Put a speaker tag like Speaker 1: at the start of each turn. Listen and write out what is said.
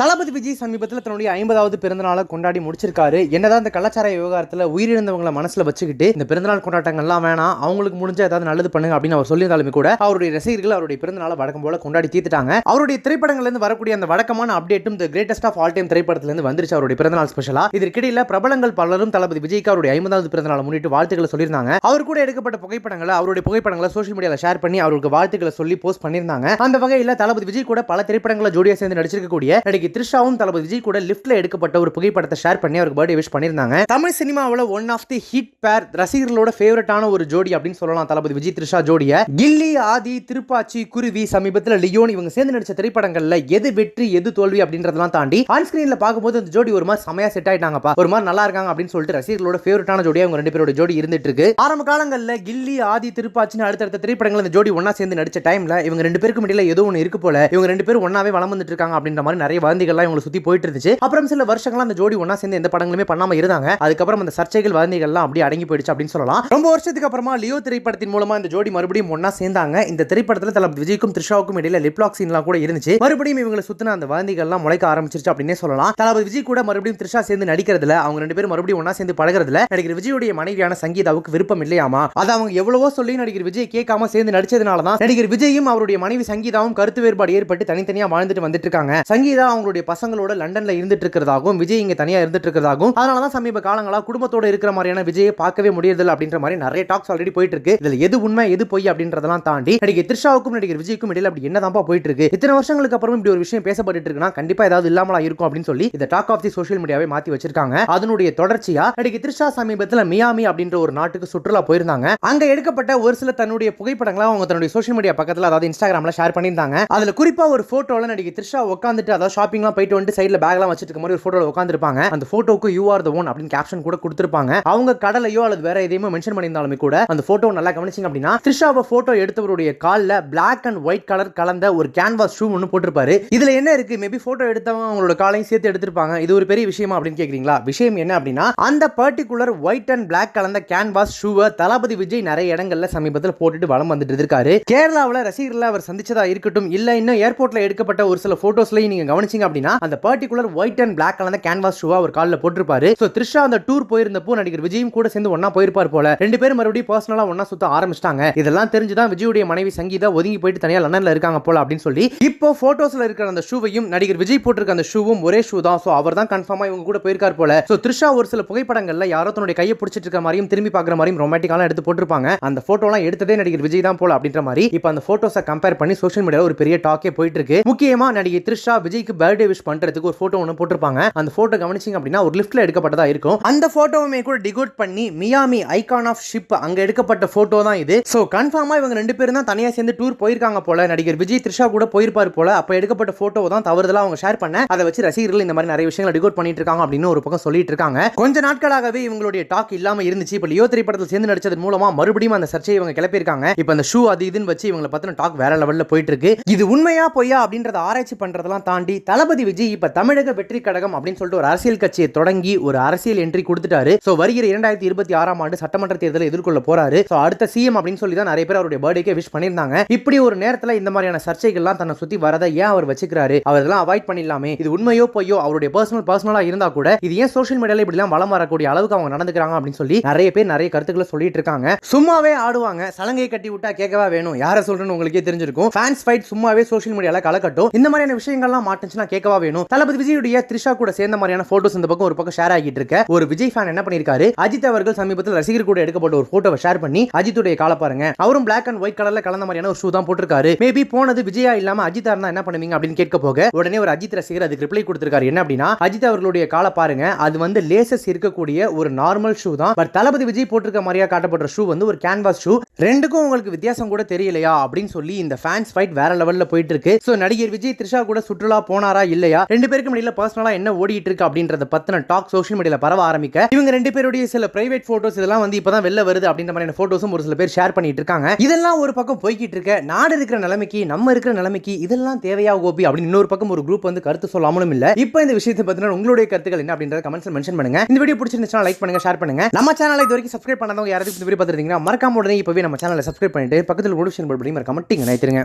Speaker 1: தளபதி விஜய் சமீபத்தில் தன்னுடைய ஐம்பதாவது பிறந்தநாளை கொண்டாடி முடிச்சிருக்காரு. என்னதான் இந்த கலாச்சார விவகாரத்தில் உயிரிழந்தவங்களை மனசில் வச்சுக்கிட்டு இந்த பிறந்தநாள் கொண்டாட்டங்கள்லாம் வேணாம் அவங்களுக்கு முடிஞ்ச ஏதாவது நல்லது பண்ணுங்க அப்படின்னு அவர் சொல்லியிருந்தாலுமே கூட அவருடைய ரசிகர்கள் அவருடைய பிறந்தநாளை வழக்கம் போல கொண்டாடி தீர்த்துட்டாங்க. அவருடைய திரைப்படங்கள்லேருந்து வரக்கூடிய அந்த வழக்கமான அப்டேட்டும் இந்த கிரேட்டஸ்ட் ஆஃப் ஆல் டைம் திரைப்படத்திலேருந்து வந்துருச்சு அவருடைய பிறந்தநாள் ஸ்பெஷலா இதற்கிடையில் பிரபலங்கள் பலரும் தளபதி விஜய்க்கு அவருடைய ஐம்பதாவது பிறந்தநாளை முன்னிட்டு வாழ்த்துக்களை சொல்லியிருந்தாங்க. அவர் கூட எடுக்கப்பட்ட புகைப்படங்களை அவருடைய புகைப்படங்களை சோஷியல் மீடியாவில் ஷேர் பண்ணி அவருக்கு வாழ்த்துக்களை சொல்லி போஸ்ட் பண்ணியிருந்தாங்க. அந்த வகையில் தளபதி விஜய் கூட பல திரைப்படங்களை ஜோடியாக சேர்ந்து நடிச்சிருக்கக்கூடிய நடிகை த்ரிஷாவும் தளபதி விஜய் கூட லிஃப்ட்ல எடுக்கப்பட்ட ஒரு புகைப்படத்தை ஷேர் பண்ணி அவருக்கு பர்த்டே விஷ் பண்ணியிருந்தாங்க. தமிழ் சினிமாவில் ஒன் ஆஃப் தி ஹிட் பேர் ரசிகர்களோட ஃபேவரட்டான ஒரு ஜோடி அப்படின்னு சொல்லலாம் தளபதி விஜய் த்ரிஷா ஜோடிய. கில்லி ஆதி திருப்பாச்சி குருவி சமீபத்தில் லியோன் இவங்க சேர்ந்து நடிச்ச திரைப்படங்கள்ல எது வெற்றி எது தோல்வி அப்படின்றதெல்லாம் தாண்டி ஆன் ஸ்கிரீன்ல பார்க்கும்போது அந்த ஜோடி ஒரு மாதிரி செமையா செட் ஆயிட்டாங்கப்பா. ஒரு மாதிரி நல்லா இருக்காங்க அப்படின்னு சொல்லிட்டு ரசிகர்களோட ஃபேவரட்டான ஜோடியா அவங்க ரெண்டு பேரோட ஜோடி இருந்துட்டு இருக்கு. ஆரம்ப காலங்களில் கில்லி ஆதி திருப்பாச்சின்னு அடுத்தடுத்த திரைப்படங்கள் இந்த ஜோடி ஒன்னா சேர்ந்து நடிச்ச டைம்ல இவங்க ரெண்டு பேருக்கு இடையில ஏதோ ஒன்று இருக்கு போல. இவங்க ரெண்டு பேரும் ஒன்னாவே வளம் வந்துட்டு இருக்காங்க அப்படின்ற மாதிரி நிறைய வதந்திகள்லாம் இவங்களை சுத்தி போயிட்டு இருந்துச்சு அப்புறம் சில வருஷங்களா அந்த ஜோடி ஒண்ணா சேர்ந்து எந்த படங்களுமே பண்ணாம இருந்தாங்க. அதுக்கப்புறம் அந்த சர்ச்சைகள் வதந்திகள்லாம் அப்படியே அடங்கி போயிடுச்சு அப்படின்னு சொல்லலாம். ரொம்ப வருஷத்துக்கு அப்புறமா லியோ திரைப்படத்தின் மூலமா இந்த ஜோடி மறுபடியும் ஒன்னா சேர்ந்தாங்க. இந்த திரைப்படத்துல தளபதி விஜய்க்கும் த்ரிஷாவுக்கும் இடையில லிப்லாக் சீன்லாம் கூட இருந்துச்சு. மறுபடியும் இவங்களை சுத்தின அந்த வதந்திகள்லாம் முளைக்க ஆரம்பிச்சிருச்சு அப்படின்னே சொல்லலாம். தளபதி விஜய் கூட மறுபடியும் த்ரிஷா சேர்ந்து நடிக்கிறதுல அவங்க ரெண்டு பேரும் மறுபடியும் ஒண்ணா சேர்ந்து பழகிறதுல நடிகர் விஜயுடைய மனைவியான சங்கீதாவுக்கு விருப்பம் இல்லையாமா? அது அவங்க எவ்வளவோ சொல்லி நடிகர் விஜய் கேட்காம சேர்ந்து நடிச்சதுனால தான் நடிகர் விஜயும் அவருடைய மனைவி சங்கீதாவும் கருத்து வேறுபாடு ஏற்பட்டு தனித்தனியா வாழ்ந்துட்டு வந்துட்டு இருக்காங்க. சங்கீதா அவங்க அவங்களுடைய பசங்களோட லண்டன்ல இருந்துட்டு இருக்கிறதாகவும் விஜய் இங்க தனியா இருந்துட்டு இருக்கிறதாகவும் அதனால தான் சமீப காலங்களா குடும்பத்தோட இருக்கிற மாதிரியான விஜயை பார்க்கவே முடியறதில்ல அப்படின்ற மாதிரி நிறைய டாக்ஸ் ஆல்ரெடி போயிட்டு இருக்கு இதுல எது உண்மை எது பொய் அப்படின்றதெல்லாம் தாண்டி நடிகர் த்ரிஷாவுக்கும் நடிகர் விஜய்க்கும் இடையில அப்படி என்னதான்ப்பா போயிட்டு இருக்கு இத்தனை வருஷங்களுக்கு அப்புறம் இப்படி ஒரு விஷயம் பேசப்பட்டு இருக்குன்னா கண்டிப்பா ஏதாவது இல்லாமலா இருக்கும் அப்படின்னு சொல்லி இந்த டாக் ஆஃப் தி சோஷியல் மீடியாவை மாத்தி வச்சிருக்காங்க. அதனுடைய தொடர்ச்சியா நடிகை த்ரிஷா சமீபத்துல மியாமி அப்படின்ற ஒரு நாட்டுக்கு சுற்றுலா போயிருந்தாங்க. அங்க எடுக்கப்பட்ட ஒரு சில தன்னுடைய புகைப்படங்களை அவங்க தன்னுடைய சோஷியல் மீடியா பக்கத்துல அதாவது இன்ஸ்டாகிராம்ல ஷேர் பண்ணியிருந்தாங்க. அதுல குறிப்பா ஒரு போட்டோல நடிகை த்ரிஷா உட்காந்துட்டு அதாவது ஷாப்பிங் ஷாப்பிங்லாம் போயிட்டு வந்து சைடுல பேக்லாம் வச்சிட்டு இருக்க மாதிரி ஒரு ஃபோட்டோவில் உட்காந்துருப்பாங்க அந்த ஃபோட்டோக்கு யூ ஆர் த ஒன் அப்படின்னு கேப்ஷன் கூட கொடுத்துருப்பாங்க. அவங்க கடலையோ அல்லது வேற எதையுமோ மென்ஷன் பண்ணியிருந்தாலுமே கூட அந்த போட்டோ நல்லா கவனிச்சிங்க அப்படின்னா த்ரிஷாவை போட்டோ எடுத்தவருடைய காலில் பிளாக் அண்ட் ஒயிட் கலர் கலந்த ஒரு கேன்வாஸ் ஷூ ஒன்று போட்டிருப்பாரு. இதுல என்ன இருக்கு? மேபி போட்டோ எடுத்தவங்க அவங்களோட காலையும் சேர்த்து எடுத்திருப்பாங்க. இது ஒரு பெரிய விஷயமா அப்படின்னு கேட்குறீங்களா விஷயம் என்ன அப்படின்னா அந்த பர்டிகுலர் ஒயிட் அண்ட் பிளாக் கலந்த கேன்வாஸ் ஷூவை தளபதி விஜய் நிறைய இடங்கள்ல சமீபத்தில் போட்டுட்டு வளம் வந்துட்டு இருக்காரு. கேரளாவில் ரசிகர்களை அவர் சந்திச்சதா இருக்கட்டும் இல்ல இன்னும் ஏர்போர்ட்ல எடுக்கப்பட்ட ஒரு சில ஃபோட்டோஸ்லையும் நீங்க கவனிச்சிங்க அப்படின்னா அந்த பர்டிகுலர் ஒயிட் அண்ட் பிளாக் கலந்த கேன்வாஸ் ஷூவா அவர் காலில் போட்டிருப்பாரு. ஸோ த்ரிஷா அந்த டூர் போயிருந்தப்போ நடிகர் விஜயும் கூட சேர்ந்து ஒன்னா போயிருப்பார் போல. ரெண்டு பேரும் மறுபடியும் பர்சனலா ஒன்னா சுத்த ஆரம்பிச்சிட்டாங்க. இதெல்லாம் தெரிஞ்சுதான் விஜயுடைய மனைவி சங்கீதா ஒதுங்கி போயிட்டு தனியா லண்டன்ல இருக்காங்க போல அப்படின்னு சொல்லி இப்போ போட்டோஸ்ல இருக்கிற அந்த ஷூவையும் நடிகர் விஜய் போட்டிருக்க அந்த ஷூவும் ஒரே ஷூ தான். ஸோ அவர் தான் கன்ஃபார்மா இவங்க கூட போயிருக்கார் போல. ஸோ த்ரிஷா ஒரு சில புகைப்படங்கள்ல யாரோ தன்னுடைய கையை பிடிச்சிட்டு இருக்க மாதிரியும் திரும்பி பார்க்குற மாதிரியும் ரொமாட்டிக்காலாம் எடுத்து போட்டிருப்பாங்க. அந்த போட்டோலாம் எடுத்ததே நடிகர் விஜய் தான் போல அப்படின்ற மாதிரி இப்போ அந்த போட்டோஸை கம்பேர் பண்ணி சோஷியல் மீடியாவில் ஒரு பெரிய டாக்கே போயிட்டு இருக்கு. முக்கியமா நடிகை த்ரிஷா விஜய்க்கு பர்த்டே விஷ் பண்றதுக்கு ஒரு போட்டோ ஒன்று போட்டிருப்பாங்க. அந்த போட்டோ கவனிச்சிங்க அப்படின்னா ஒரு லிஃப்ட்ல எடுக்கப்பட்டதா இருக்கும். அந்த போட்டோவுமே கூட டிகோட் பண்ணி மியாமி ஐகான் ஆஃப் ஷிப் அங்க எடுக்கப்பட்ட போட்டோ தான் இது. ஸோ கன்ஃபார்மா இவங்க ரெண்டு பேரும் தான் தனியா சேர்ந்து டூர் போயிருக்காங்க போல. நடிகர் விஜய் த்ரிஷா கூட போயிருப்பார் போல. அப்ப எடுக்கப்பட்ட போட்டோ தான் தவறுதலா அவங்க ஷேர் பண்ண. அதை வச்சு ரசிகர்கள் இந்த மாதிரி நிறைய விஷயங்களை டிகோட் பண்ணிட்டு இருக்காங்க அப்படின்னு ஒரு பக்கம் சொல்லிட்டு இருக்காங்க. கொஞ்ச நாட்களாகவே இவங்களுடைய டாக் இல்லாம இருந்துச்சு. இப்போ லியோ திரைப்படத்தில் சேர்ந்து நடிச்சதன் மூலமா மறுபடியும் அந்த சர்ச்சையை இவங்க கிளப்பியிருக்காங்க. இப்போ அந்த ஷூ அது இதுன்னு வச்சு இவங்களை பத்தின டாக் வேற லெவல்ல போயிட்டு இருக்கு. இது உண்மையா பொய்யா அப்படின்றத ஆராய்ச்சி பண்றதெல்லாம் தாண்டி தளபதி விஜய் இப்ப தமிழக வெற்றி கழகம் அப்படின்னு சொல்லிட்டு ஒரு அரசியல் கட்சியை தொடங்கி ஒரு அரசியல் என்ட்ரி கொடுத்துட்டாரு. சோ வருகிற இரண்டாயிரத்தி இருபத்தி ஆறாம் ஆண்டு சட்டமன்ற தேர்தலை எதிர்கொள்ள போறாரு. சோ அடுத்த சிஎம் அப்படின்னு சொல்லி தான் நிறைய பேர் அவருடைய பர்த்டேக்கே விஷ் பண்ணியிருந்தாங்க. இப்படி ஒரு நேரத்துல இந்த மாதிரியான சர்ச்சைகள்லாம் தன்னை சுத்தி வரதை ஏன் அவர் வச்சுக்கிறாரு? அவர் இதெல்லாம் அவாய்ட் பண்ணிடலாமே. இது உண்மையோ பொய்யோ அவருடைய பர்சனல் பர்சனலா இருந்தா கூட இது ஏன் சோஷியல் மீடியால இப்படி எல்லாம் வளம் வரக்கூடிய அளவுக்கு அவங்க நடந்துக்கிறாங்க அப்படின்னு சொல்லி நிறைய பேர் நிறைய கருத்துக்களை சொல்லிட்டு இருக்காங்க. சும்மாவே ஆடுவாங்க. சலங்கை கட்டி விட்டா கேட்கவா வேணும்? யாரை சொல்றேன்னு உங்களுக்கே தெரிஞ்சிருக்கும். ஃபேன்ஸ் ஃபைட் சும்மாவே சோஷியல் மீடியால கலக்கட்டும் இந்த மாதிரியான விஷயங்கள்லாம் மாட்டுச்சுன்னா கேட்கவா வேணும். தளபதி விஜயுடைய த்ரிஷா கூட சேர்ந்த மாதிரியான போட்டோஸ் இந்த பக்கம் ஒரு பக்கம் ஷேர் ஆகிட்டு இருக்க. ஒரு விஜய் ஃபேன் என்ன பண்ணிருக்காரு அஜித் அவர்கள் சமீபத்தில் ரசிகர் கூட எடுக்கப்பட்ட ஒரு போட்டோவை ஷேர் பண்ணி அஜித்துடைய கால பாருங்க. அவரும் பிளாக் அண்ட் ஒயிட் கலர்ல கலந்த மாதிரியான ஒரு ஷூ தான் போட்டிருக்காரு. மேபி போனது விஜயா இல்லாம அஜித்தா இருந்தா என்ன பண்ணுவீங்க அப்படின்னு கேட்க போக உடனே ஒரு அஜித் ரசிகர் அதுக்கு ரிப்ளை கொடுத்திருக்காரு. என்ன அப்படின்னா அஜித் அவர்களுடைய கால பாருங்க. அது வந்து லேசஸ் இருக்கக்கூடிய ஒரு நார்மல் ஷூ தான். பட் தளபதி விஜய் போட்டிருக்க மாதிரியா காட்டப்படுற ஷூ வந்து ஒரு கேன்வாஸ் ஷூ ரெண்டுக்கும் உங்களுக்கு வித்தியாசம் கூட தெரியலையா அப்படின்னு சொல்லி இந்த ஃபேன்ஸ் ஃபைட் வேற லெவல்ல போயிட்டு இருக்கு. சோ நடிகர் விஜய் த்ரிஷா கூட சுற்றுலா போனாரா இல்லையா? ரெண்டு பேருக்கும் இடையில பர்சனலா என்ன ஓடிட்டு இருக்கு அப்படின்றத பத்தின டாக் சோஷியல் மீடியால பரவ ஆரம்பிக்க. இவங்க ரெண்டு பேருடைய சில பிரைவேட் போட்டோஸ் இதெல்லாம் வந்து இப்பதான் வெளில வருது அப்படின்ற மாதிரியான போட்டோஸும் ஒரு சில பேர் ஷேர் பண்ணிட்டு இருக்காங்க. இதெல்லாம் ஒரு பக்கம் போய்கிட்டு இருக்க. நாடு இருக்கிற நிலைமைக்கு நம்ம இருக்கிற நிலைமைக்கு இதெல்லாம் தேவையா கோபி? அப்படின்னு இன்னொரு பக்கம் ஒரு குரூப் வந்து கருத்து சொல்லாமலும் இல்ல. இப்போ இந்த விஷயத்தை பத்தின உங்களுடைய கருத்துக்கள் என்ன அப்படின்றத கமெண்ட்ஸ் மென்ஷன் பண்ணுங்க. இந்த வீடியோ பிடிச்சிருந்துச்சுன்னா லைக் பண்ணுங்க ஷேர் பண்ணுங்க. நம்ம சேனலை இது வரைக்கும் சப்ஸ்கிரைப் பண்ணாதவங்க யாராவது இந்த வீடியோ பார்த்துருந்தீங்கன்னா மறக்காம உடனே இப்பவே நம்ம சேனலை சப்ஸ்கிரைப் பண்ணிட்டு பக்கத்தில் நோட்டிஃபிகேஷன் பட்டன் மறக்காம டிங்க நினைத்துருங்க